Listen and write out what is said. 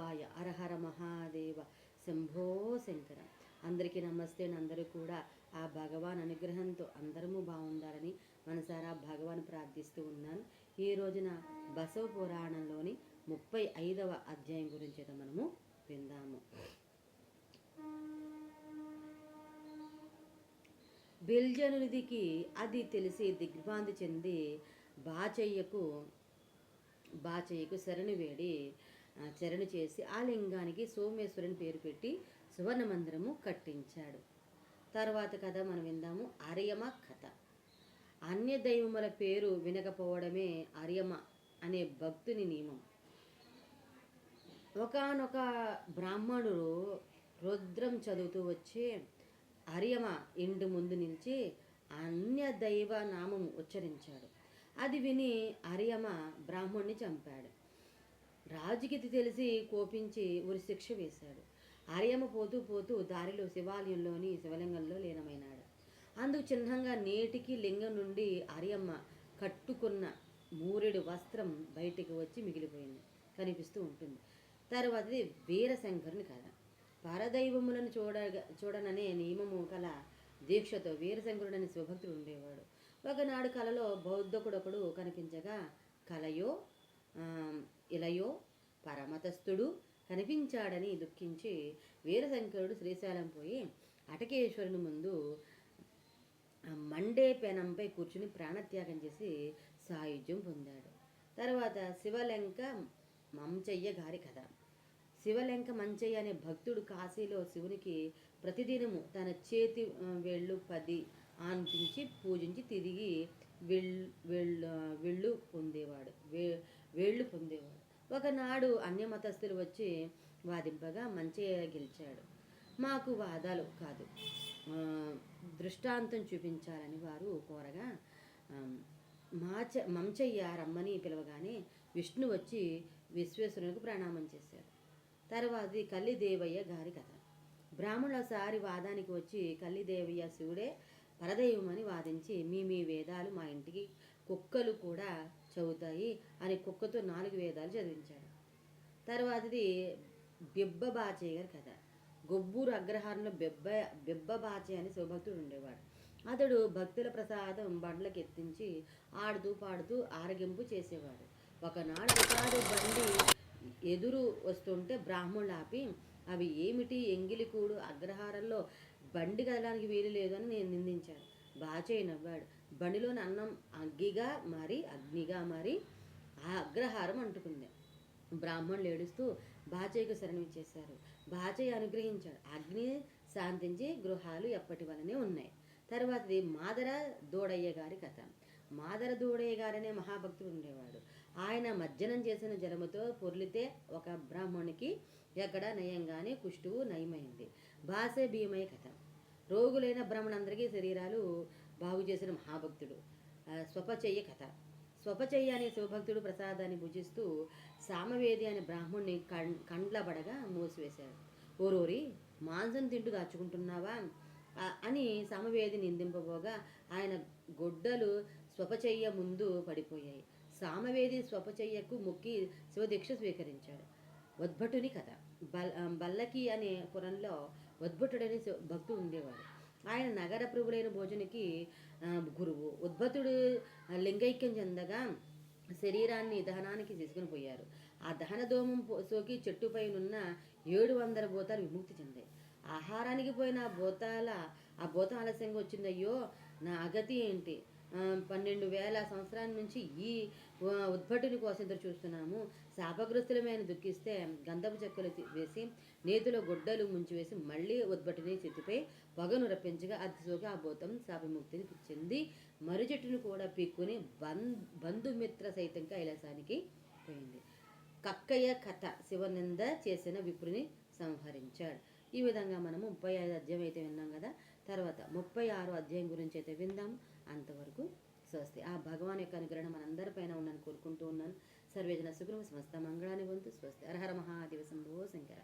శివాయ అరహర మహాదేవ శంభో శంకర. అందరికీ నమస్తే అందరూ కూడా ఆ భగవాన్ అనుగ్రహంతో అందరము బాగుండాలని మనసారా భగవాన్ ప్రార్థిస్తూ ఉన్నాను. ఈ రోజున బసవ పురాణంలోని ముప్పై ఐదవ అధ్యాయం గురించి అయితే మనము విందాము. బిల్జనుడికి అది తెలిసి దిగ్భ్రాంతి చెంది బాచయ్యకు బాచయ్యకు శరణు వేడి చరణ చేసి ఆ లింగానికి సోమేశ్వరుని పేరు పెట్టి సువర్ణ మందిరము కట్టించాడు. తర్వాత కథ మనం విందాము. అరియమ కథ. అన్య దైవముల పేరు వినకపోవడమే అరియమ అనే భక్తుని నియమం. ఒకానొక బ్రాహ్మణుడు రుద్రం చదువుతూ వచ్చి అరియమ ఇంటి ముందు నిలిచి అన్య దైవ నామం ఉచ్చరించాడు. అది విని అరియమ బ్రాహ్మణ్ణి చంపాడు. రాజుకి తెలిసి కోపించి ఉరి శిక్ష వేశాడు. ఆర్యమ్మ పోతూ పోతూ దారిలో శివాలయంలోని శివలింగంలో లీనమైనాడు. అందుకు చిహ్నంగా నేటికి లింగం నుండి ఆర్యమ్మ కట్టుకున్న మూరెడు వస్త్రం బయటికి వచ్చి మిగిలిపోయింది. కనిపిస్తూ ఉంటుంది. తర్వాతది వీరశంకరుని కథ. పరదైవములను చూడ చూడననే నియమము కల దీక్షతో వీరశంకరుడని శివభక్తుడు ఉండేవాడు. ఒకనాడు కలలో బౌద్ధకుడొకడు కనిపించగా కలయో ఇలయో పరమతస్థుడు కనిపించాడని దుఃఖించి వీరశంకరుడు శ్రీశైలం పోయి అటకేశ్వరుని ముందు మండే పెనంపై కూర్చుని ప్రాణత్యాగం చేసి సాయుధ్యం పొందాడు. తర్వాత శివలెంక మంచయ్య గారి కథ. శివలెంక మంచయ్య అనే భక్తుడు కాశీలో శివునికి ప్రతిదినము తన చేతి వెళ్ళు పది ఆనిపించి పూజించి తిరిగి వెళ్ళు వెళ్ళు వెళ్ళు పొందేవాడు. వే పొందేవాడు ఒకనాడు అన్యమతస్థులు వచ్చి వాదింపగా మంచయ్య గెలిచాడు. మాకు వాదాలు కాదు. దృష్టాంతం చూపించాలని వారు కోరగా మాచ మంచయ్య రమ్మని పిలవగానే విష్ణు వచ్చి విశ్వేశ్వరునికి ప్రణామం చేశాడు తర్వాత కల్లిదేవయ్య గారి కథ. బ్రాహ్మణుల సారి వాదానికి వచ్చి కల్లిదేవయ్య శివుడే పరదైవమని వాదించి మీ మీ వేదాలు మా ఇంటికి కుక్కలు కూడా చదువుతాయి అని కుక్కతో నాలుగు వేదాలు చదివించాడు. తర్వాతది బిబ్బబాచయ్య గారి కథ. గొబ్బూరు అగ్రహారంలో బెబ్బ బిబ్బబాచే అని శివభక్తుడు ఉండేవాడు. అతడు భక్తుల ప్రసాదం బండ్లకు ఎత్తించి ఆడుతూ పాడుతూ ఆరగింపు చేసేవాడు. ఒకనాడు రికార్డు బండి ఎదురు వస్తుంటే బ్రాహ్మణులు ఆపి అవి ఏమిటి ఎంగిలికూడు అగ్రహారంలో బండి కదలడానికి వీలు లేదని నేను నిందించాను. బాచయ్య నవ్వాడు. బండిలోని అన్నం అగ్గిగా మారి అగ్నిగా మారి ఆ అగ్రహారం అంటుకుంది. బ్రాహ్మణులు ఏడుస్తూ బాచయ్యకు శరణిచ్చేశారు బాచయ్య అనుగ్రహించాడు. అగ్ని శాంతించి గృహాలు ఎప్పటి వలనే ఉన్నాయి. తర్వాతది మాదర దూడయ్య గారి కథ. మాదర దూడయ్య గారనే మహాభక్తుడు ఉండేవాడు. ఆయన మజ్జనం చేసిన జలముతో పొర్లితే ఒక బ్రాహ్మణునికి ఎక్కడ నయంగానే కుష్టువు నయమైంది. బాసే భీమయ్య కథ. రోగులైన బ్రహ్మణందరికీ శరీరాలు బాగు చేసిన మహాభక్తుడు. స్వపచయ్య కథ. స్వపచయ్య అనే శివభక్తుడు ప్రసాదాన్ని భుజిస్తూ సామవేది అనే బ్రాహ్మణ్ణి కం కండ్లబడగా మూసివేశాడు. ఓరోరి మాంసం తింటూ దాచుకుంటున్నావా? అని సమవేది నిందింపబోగా ఆయన గొడ్డలు స్వపచయ్య ముందు పడిపోయాయి. సామవేది స్వపచయ్యకు మొక్కి శివదీక్ష స్వీకరించాడు. ఉద్భటుని కథ. బల్ బల్లకి అనే పురంలో ఉద్భటుడని భక్తుడు ఉండేవాడు. ఆయన నగర ప్రభులైన భోజనికి గురువు. ఉద్భతుడు లింగైక్యం చెందగా శరీరాన్ని దహనానికి తీసుకుని పోయారు. ఆ దహన దోమం పో- సోకి చెట్టుపైనున్న ఏడు వందల భూతాలు విముక్తి చెందాయి. ఆహారానికి పోయిన ఆ భూతాల ఆ భూతం ఆలస్యంగా వచ్చిందయ్యో నా అగతి ఏంటి? పన్నెండు వేల సంవత్సరాల నుంచి ఈ ఉద్భటిని ఉద్భటుని కోసం ఎదురు చూస్తున్నాము. శాపగ్రస్తులమైన దుఃఖిస్తే గంధపు చెక్కలు వేసి నేతిలో గుడ్డలు ముంచివేసి మళ్ళీ ఉద్భటిని చేతిపై పొగను రప్పించగా అది ఆ భూతం శాపముక్తిని చెంది మర్రి చెట్టును కూడా పీక్కుని బం బంధుమిత్ర సైతం కైలాసానికి పోయింది. కక్కయ్య కథ శివనింద చేసిన విప్రుని సంహరించాడు. ఈ విధంగా మనము ముప్పై ఐదు అధ్యాయం అయితే విన్నాం కదా. తర్వాత ముప్పై ఆరు అధ్యాయం గురించి అయితే విందాము అంతవరకు స్వస్తి. ఆ భగవాన్ యొక్క అనుగ్రహం మనందరిపైన ఉన్నాను కోరుకుంటూ ఉన్నాను. సర్వేజన సుగ్రహ సమస్త మంగళాన్ని వంతు. స్వస్తి. అర్హర మహాదివసం మహాదేవ శంకర.